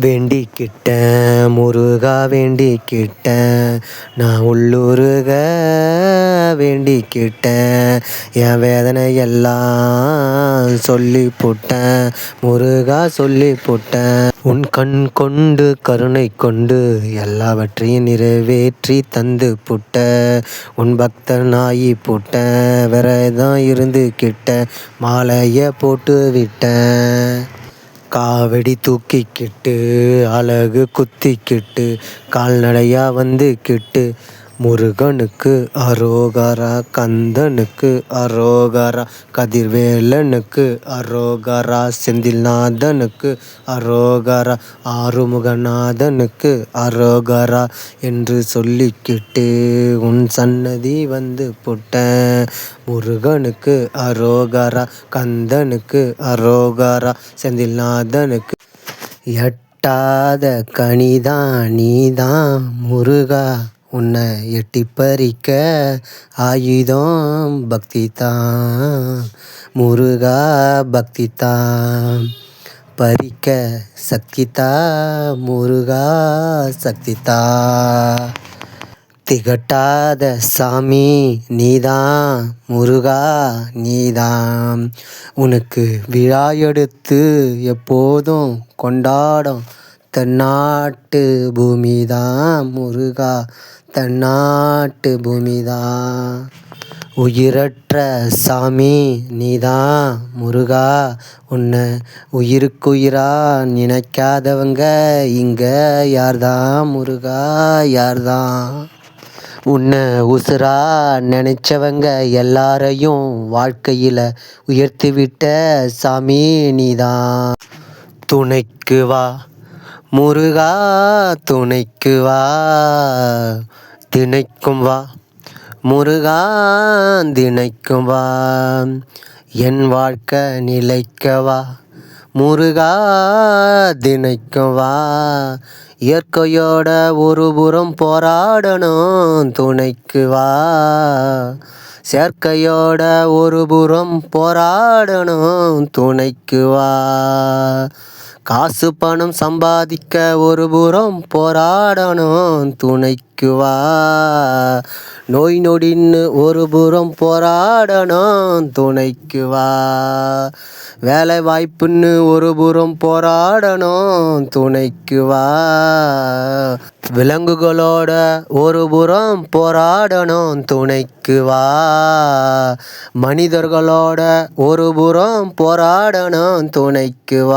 வேண்டிக்கிட்டேன் முருகா வேண்டிக்கிட்டேன் நான் உள்ளுருக வேண்டிக்கிட்டேன் என் வேதனை எல்லாம் சொல்லி போட்டேன் முருகா சொல்லி போட்டேன் உன் கண் கொண்டு கருணை கொண்டு எல்லாவற்றையும் நிறைவேற்றி தந்து புட்ட உன் நாயி போட்டேன் விரதம் இருந்து கிட்ட மாலையை போட்டு விட்டேன் காவடி தூக்கிக்கிட்டு அழகு குத்திக்கிட்டு கால்நடையாக வந்துக்கிட்டு முருகனுக்கு அரோகரா கந்தனுக்கு அரோகரா கதிர்வேலனுக்கு அரோகரா செந்தில்நாதனுக்கு அரோகரா ஆறுமுகநாதனுக்கு அரோகரா என்று சொல்லிக்கிட்டு உன் சன்னதி வந்து புட்டேன் முருகனுக்கு அரோகரா கந்தனுக்கு அரோகரா செந்தில்நாதனுக்கு எட்டாத கனிதான் நீதான் முருகா. உன்னை எட்டி பறிக்க ஆயுதம் பக்தி தான் முருகா பக்தி தான் பறிக்க சக்திதா முருகா சக்திதா. திகட்டாத சாமி நீதான் முருகா நீதான். உனக்கு விழா எடுத்து எப்போதும் கொண்டாடும் தென்னாட்டு பூமிதான் முருகா தன்னாட்டு பூமிதான் உயிரற்ற சாமி நீதான் முருகா. உன்னை உயிருக்குயிரா நினைக்காதவங்க இங்கே யார்தான் முருகா யார்தான் உன்னை உசுரா நினைச்சவங்க எல்லாரையும் வாழ்க்கையில் உயர்த்திவிட்ட சாமி நீதான் துணைக்கு வா. முருகா துணைக்கு வா. திணைக்கும் வா. முருகா திணைக்கும் வா. என் வாழ்க்கை நிலைக்கவா முருகா திணைக்கும் வா. இயற்கையோட ஒரு புறம் போராடணும் துணைக்கு வா. செயற்கையோட ஒரு புறம் போராடணும் துணைக்கு வா. காசு பணம் சம்பாதிக்க ஒரு புறம் போராடணும் துணைக்கு வா. நோய் நொடின்னு ஒரு புறம் போராடணும் துணைக்கு வா. வேலை வாய்ப்புன்னு ஒரு புறம் போராடணும் துணைக்கு வா. விலங்குகளோட ஒரு புறம் போராடணும் துணைக்கு வா. மனிதர்களோட ஒரு புறம் போராடணும் துணைக்கு வா.